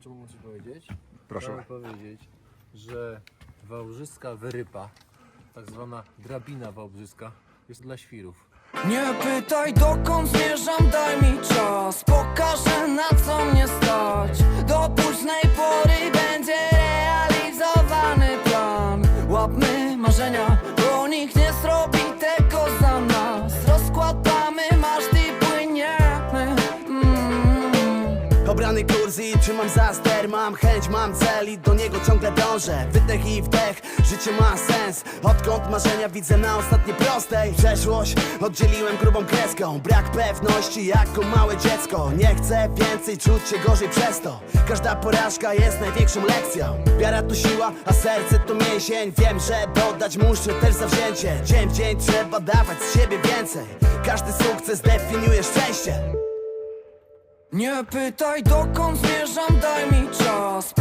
czy mogę coś powiedzieć? Proszę. Chciałem powiedzieć, że wałbrzyska wyrypa, tak zwana drabina wałbrzyska, jest dla świrów. Nie pytaj dokąd zmierzam, daj mi czas Pokażę na co mnie stać Do późnej pory będzie realizowany plan Łapmy marzenia, bo nikt nie zrobi Obrany kurs i trzymam za ster. Mam chęć, mam cel i do niego ciągle dążę. Wydech i wdech, życie ma sens. Odkąd marzenia widzę na ostatniej prostej Przeszłość oddzieliłem grubą kreską. Brak pewności jako małe dziecko. Nie chcę więcej czuć się gorzej przez to. Każda porażka jest największą lekcją. Wiara to siła, a serce to mięsień. Wiem, że dodać muszę też zawzięcie Dzień w dzień trzeba dawać z siebie więcej. Każdy sukces definiuje szczęście nie pytaj dokąd zmierzam, daj mi czas.